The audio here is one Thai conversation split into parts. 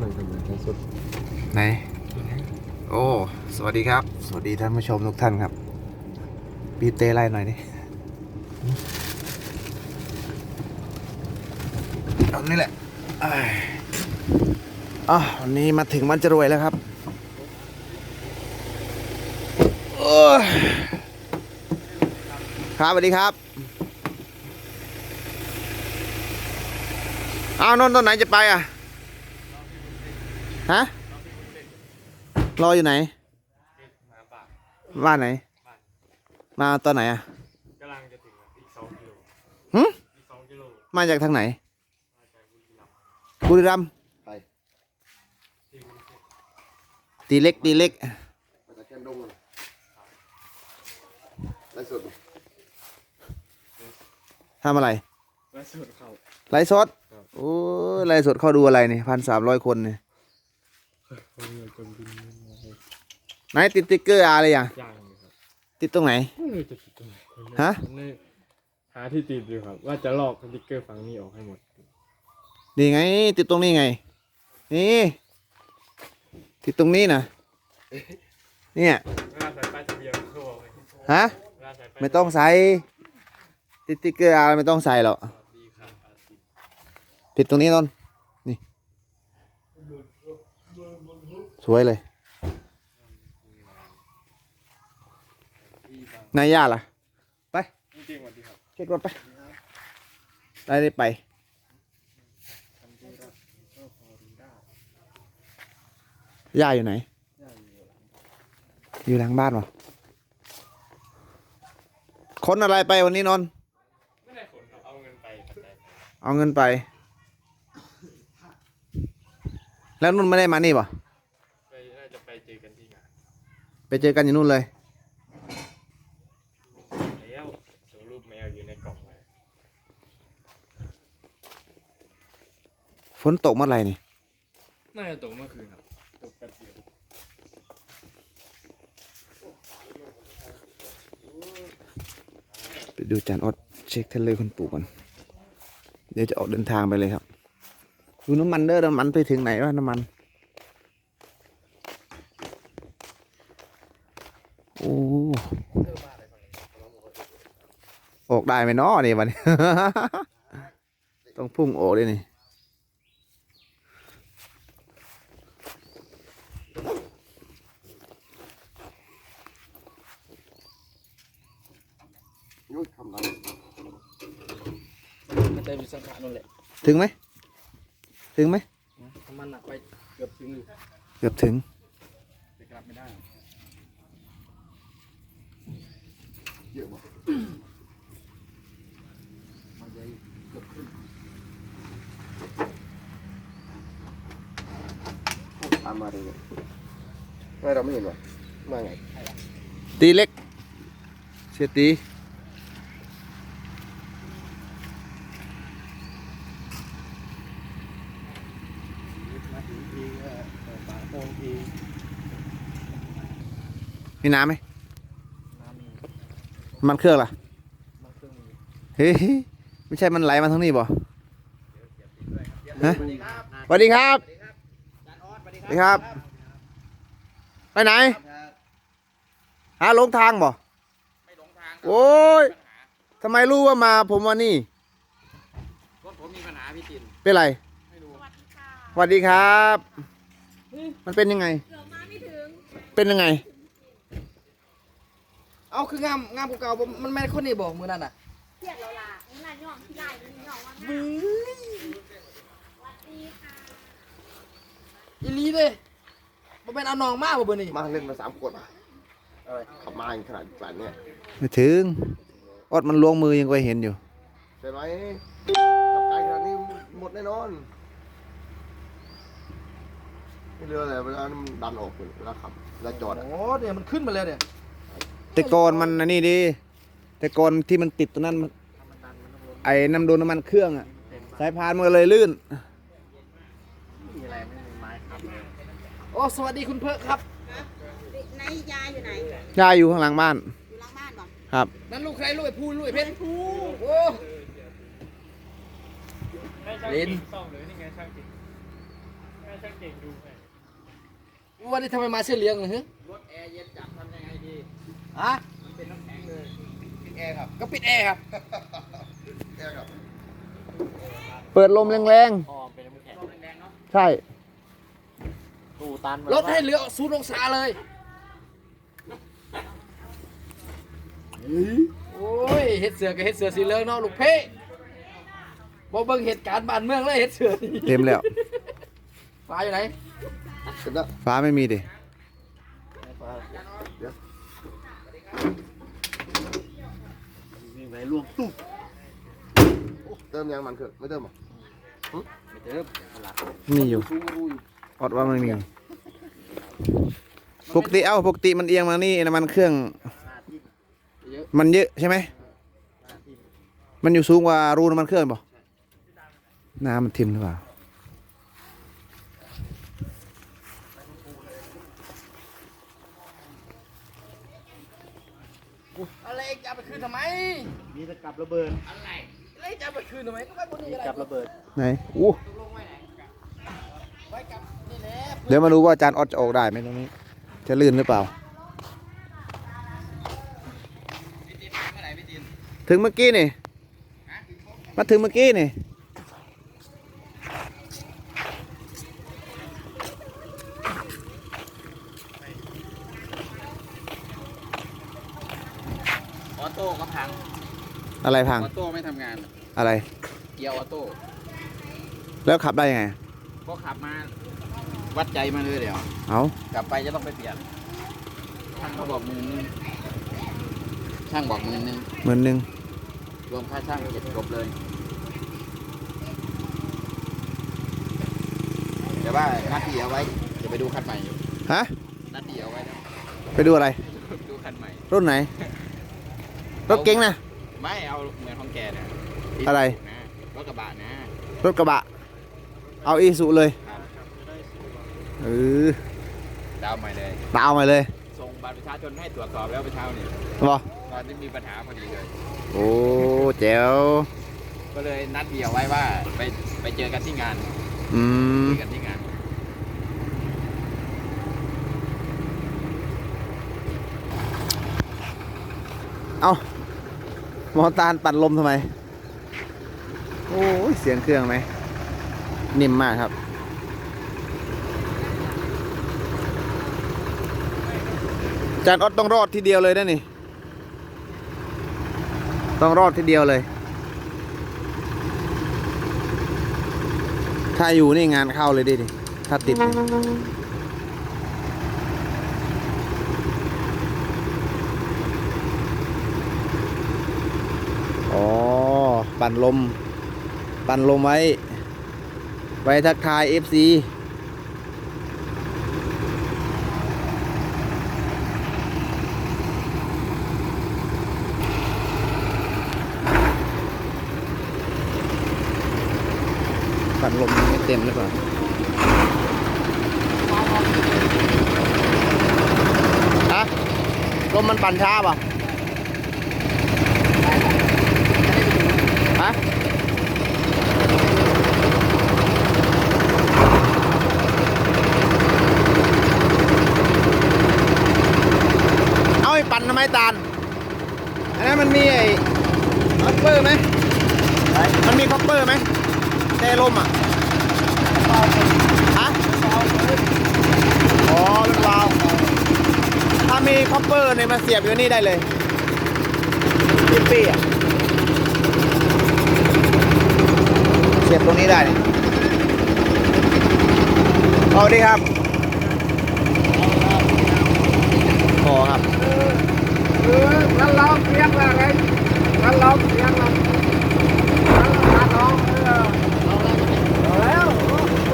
หนังทำไมไลฟ์สดไหน โอ้ สวัสดีครับ สวัสดีท่านผู้ชมทุกท่านครับบีบเตไล่หน่อยดิเอานี่แหละเอ้ยอะวันนี้มาถึงมันจะรวยแล้วครับโอ้ยครับสวัสดีครับอ้าวนนท์ตอนไหนจะไปอะ ฮะ รออยู่ไหน บ้านไหน มาตอนไหนอะกำลังจะถึงอีกสองกิโลหึอีกสองกิโลมาจากทางไหน มาจากบุรีรัมย์บุรีรัมย์ที่กรุงเทพตีเล็กตีเล็ก มาจากแคมดงกันไลฟ์สดทำอะไรและสุดเขาไลฟ์สดครับโอ้ยไลฟ์สดเข้าดูอะไรนี่พันสามร้อยคนเนี่ย เขาเงินจนบินมาให้ไหนติดติ๊กเกอร์อะไรอะย่างเลยครับติดตรงไหน ไม่รู้จะติดตรงไหนฮะผมเลยหาที่ติดอยู่ครับ ว่าจะลอกสติ๊กเกอร์ฝั่งนี้ออกให้หมดนี่ไง ติดตรงนี้ไง นี่ ติดตรงนี้นะเนี่ยเวลาใส่ป้ายทะเบียนเขาบอกเลยฮะเวลาใส่ป้ายไม่ต้องใส่ติดติ๊กเกอร์อะไรไม่ต้องใส่หรอกดีครับอาทิตย์ติดตรงนี้นนท์นี่ ส วยเลยนายย่าล่ะ ไปจริงๆสวัสดีครับเช็ครถไป ได้ได้ไป ย่าอยู่ไหน อยู่หลังบ้านวะคนอะไรไปวันนี้นนไม่ได้ขนเอาเงินไปแต่เอาเงินไป แล้วนุ่นไม่ได้มานี่ปะ ไปน่าจะไปเจอกันที่งาน ไปเจอกันอยู่นู่นเลยแล้วส่งรูปแมวอยู่ในกล่องเลยฝนตกเมื่อไหร่นี่น่าจะตกเมื่อคืนครับตกแป๊บเดียวไปดูจานออดเช็คเทเลอร์คุณปู่ก่อนเดี๋ยวจะออกเดินทางไปเลยครับ ดูน้ำมันเด้อน้ำมันไปถึงไหนวะน้ำมัน อ้ออกได้ไหมเนาะนี่วันนี้ ต้องพุ่งออกเลยนี่ยุ้ยทำไรมันเต็มอยู่สังขารนั่นแหละถึงไหม ถึงไหมน้ำมันหนักไปเกือบถึงอยู่เกือบถึงแต่กลับไม่ได้ เยอะมากมันจะเกือบขึ้น ตามมาเลยเนี่ยไม่เราไม่เห็นวะมาไง ตีเล็ก เสียตีมาถึงทีก็เปิดฝาโปงทีมีน้ำไหมน้ำมี มันเครื่องล่ะมันเครื่องมีเฮ้ยไม่ใช่มันไหลมาทางนี้บ่ฮะสวัสดีครับสวัสดีครับ ไปไหนหาหลงทางบ่ไม่หลงทางโอ้ยทำไมรู้ว่ามาผมว่านี่รถผมมีปัญหาพี่ตินเป็นไรไม่รู้สวัสดีครับ มันเป็นยังไงเกือบมาไม่ถึงเป็นยังไง เอาคืองามงามกูเก่าผมมันไม่คนนี้บอกมือนั่นน่ะเทียบเราล่ะนี่ล่ะย่องที่ไล่นี่ย่องว่างามสวัสดีค่ะอีหลีเลยมันเป็นเอานองมากบ่เบอร์นี่มาเล่นมาสามคนขับมาขนาดแบบเนี้ยไม่ถึงอดมันล้วงมือยังไปเห็นอยู่ใช่ไหมขับไกลขนาดนี้หมดแน่นอนไม่เรืออะไรเวลามันดันออกเวลาขับเวลาจอดอะ โอ้เนี่ยมันขึ้นมาแล้วเนี่ย แต่ก่อนมันอันนี้ดีแต่ก่อนที่มันติดตรงนั้นมันไอ้น้ำโดนน้ำมันเครื่องอะสายพานมันก็เลยลื่น มีอะไรไม่มีไม้ครับโอ้สวัสดีคุณเพิร์กครับไหนยายอยู่ไหน ยายอยู่ข้างหลังบ้าน อยู่หลังบ้านบ่ครับ นั่นลูกใครลูกไอ้พูลูกไอ้เพชรทูโอ้ไม่ช่างลิ้นจริงซ่อมเลยนี่ไงช่างจริงวันนี้ทำไมมาเสื้อเหลืองเลยฮะรถแอร์เย็นจับทำยังไงดี ฮะมันเป็นน้ำแข็งเลยปิดแอร์ครับ ก็ปิดแอร์ครับแอร์ครับ เปิดลมแรงอ๋อเป็นน้ำแข็งๆแรงๆเนาะๆ ใช่ ตู้ตันรถให้เหลือศูนย์องศาเลย โอ้ยเฮ็ดเสือกับเฮ็ดเสือสีเหลืองเนาะลูกเพ่บอกเบิ่งเหตุการณ์บ้านเมืองเลยเฮ็ดเสือนี่เต็มแล้ว ฟ้าอยู่ไหนเสร็จแล้วฟ้าไม่มีดิ วิ่งไปล่วงตุ๊บเติมยังมันเครื่องไม่เติมหรอไม่เติมหลักมีอยู่ชูรู้อยู่อดว่ามันมีปกติเอ้าปกติมันเอียงมานี่น้ำมันเครื่องเยอะมันเยอะใช่ไหมมันอยู่สูงกว่ารูน้ำมันเครื่องเปล่าน้ำมันทิ่มหรือเปล่า อะไรเองจะเอาไปคื นทำไมมีตะกับระเบิดอะไรอะไรจะเอาไปคืนทำไมก็ไม่บนนี้อะไรกับระเบิดไหนอู้ไว้กับนี่แหละเดี๋ยวมาดูว่าอาจารย์ออดจะออกได้ไหมตรงนี้ จะลื่นหรือเปล่าถึงเมื่อกี้นี่ มาถึงเมื่อกี้นี่ ออโต้ก็พัง อะไรพัง ออโต้ไม่ทำงานอะไร เกียร์ออโต้แล้วขับได้ยังไง ก็ขับมา วัดใจมาเลยเดี๋ยว เอากลับไปจะต้องไปเปลี่ยน ช่างเขาบอกหมื่นนึงช่างบอกหมื่นนึงหมื่นหนึ่งรวมค่าช่างเจ็ดจบเลย แต่ว่านัดที่เอาไว้จะไปดูคันใหม่อยู่ฮะ นัดที่เอาไว้นะไปดูอะไร ดูคันใหม่ รุ่นไหน รถเก๋งนะ ไม่เอาเหมือนของแกนะอะไรนะรถกระบะนะรถกระบะ เอาอีสุเลยครับเออดาวใหม่เลยตามมาเลยส่งบัตรประชาชนให้ตรวจสอบแล้วเมื่อเช้านี่บอตอนที่มีปัญหาพอดีเลย โอ้แจ๋วก็เลยนัดเดียวไว้ว่าไปไปเจอกันที่งาน อืมเจอกันที่งานเอาห มอตาลปัดลมทำไม โอ้ยเสียงเครื่องไหม นิ่มมากครับ จานออดต้องรอดทีเดียวเลยนะนี่ ต้องรอดทีเดียวเลย ถ้าอยู่นี่งานเข้าเลยดิดิถ้าติด อ๋อ ปั่นลม ปั่นลมไว้ ไว้ทักทาย FC ปั่นลมไม่เต็มหรือเปล่าฮะลมมันปั่นช้าป่ะฮะเอาไอ้ปั่นทำไม ตาลอันนั้นมันมีไอ้คอปเปอร์ไหมมันมีคอปเปอร์ไหมแต่ลมอะฮะอ๋อเป็นวาวถ้ามีคอปเปอร์เนี่ยมาเสียบอยู่นี่ได้เลยปิ๊ปีอะเสียบตรงนี้ได้เอาดีครับพอครับ เอองั้นเราเรียกว่าไง งั้นเราเรียกว่างั้นเราเออเอาแล้ว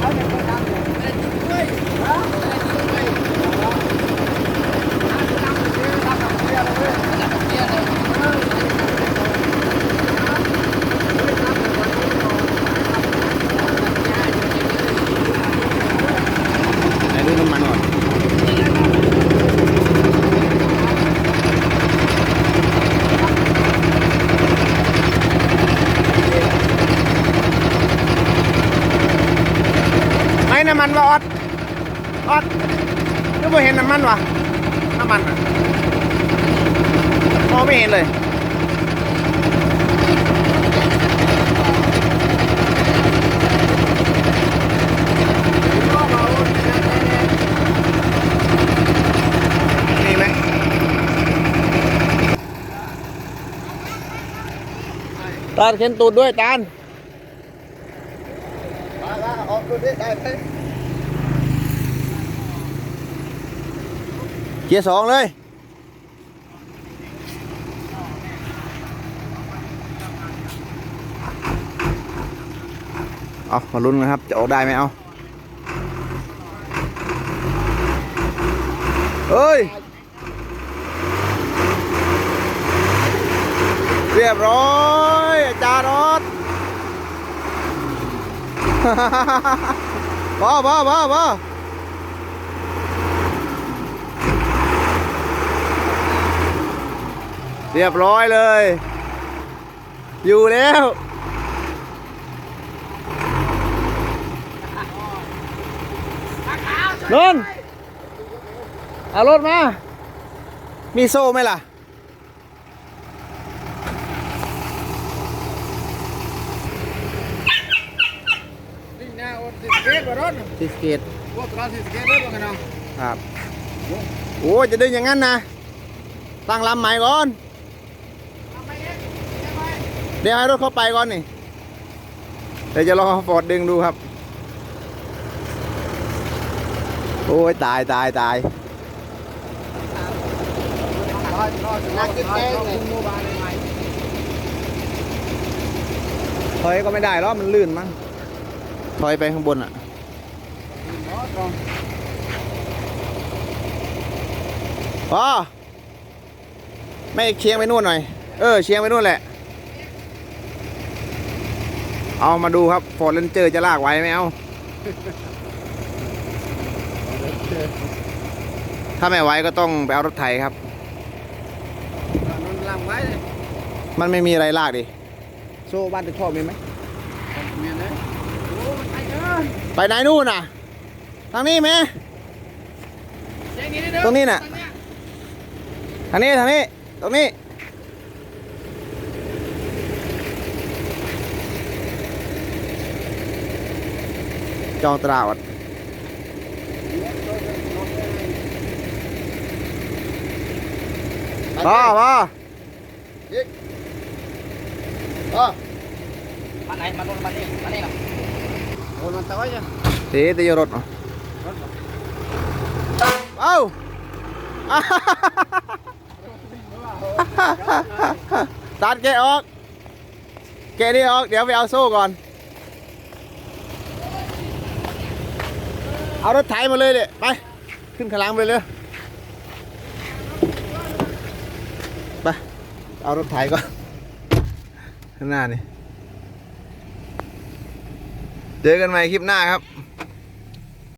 เอาเนี่ยก็ทำเนี่ยไม่ได้กินด้วยฮะไม่ได้กินด้วยเอาทำเสียทำกับเสียเลยทำกับเสียเลยเออ ไหนดูน้ำมันก่อน น้ำมันวะออดออดก็ไม่เห็นน้ำมันวะน้ำมันอะมองไม่เห็นเลย มีไหม ตาลเข็นตูดด้วยตาลมาละออกดูดิได้ไหมเกียร์สองเลยเอามาลุ้นกันครับ จะออกได้ไหมเอาเฮ้ย เรียบร้อยอา จารย์รถพอพอพอพอเรียบร้อยเลย อยู่แล้วนนเอารถมา มีโซ่ไหมล่ะ นี่นะโอ้สิสเกตบ่ร ถที่สเกตพวกเราสิสเกตได้บ่กันเนาะครับ โอ้ยจะดึงอย่างนั้นนะ ตั้งลำใหม่ก่อน เดี๋ยวให้รถเข้าไปก่อนนี่ เดี๋ยวจะลองฟอร์ดดึงดูครับ โอ้ยตายตายตายนักกินแกงเลยถอยก็ไม่ได้หรอกมันลื่นมั้งถอยไปข้างบนอะ พอไม่เชียงไปนู่นหน่อย เออ เชียงไปนู่นแหละ เอามาดูครับฟอร์ดเลนเจอร์จะลากไหวไหมเอาถ้าไม่ไหวก็ต้องไปเอารถไถครับนนลำไว้เลยมันไม่มีอะไรลากดิ โซ่บ้านตะชอบมีไหมเมียนเลยโอ้มันไปเกินไปไหนนู่นน่ะ ทางนี้ไหมเจ๊งนี้เด้อตรงนี้น่ะทางนี้ทางนี้ ตรงนี้จองตราวัดพ่อพ่ออ๋อมาไหนมาโน่นมานี่มานี่หรอโอ้มันตายจ้ะเตะตะยรถเหรอเอ้าตัดแกะออก แกะนี่ออก เดี๋ยวไปเอาโซ่ก่อน เอารถไถมาเลยเลยไป ขึ้นขลังไปเลยไป เอารถไถก่อน ข้างหน้านี่ เจอกันใหม่คลิปหน้าครับ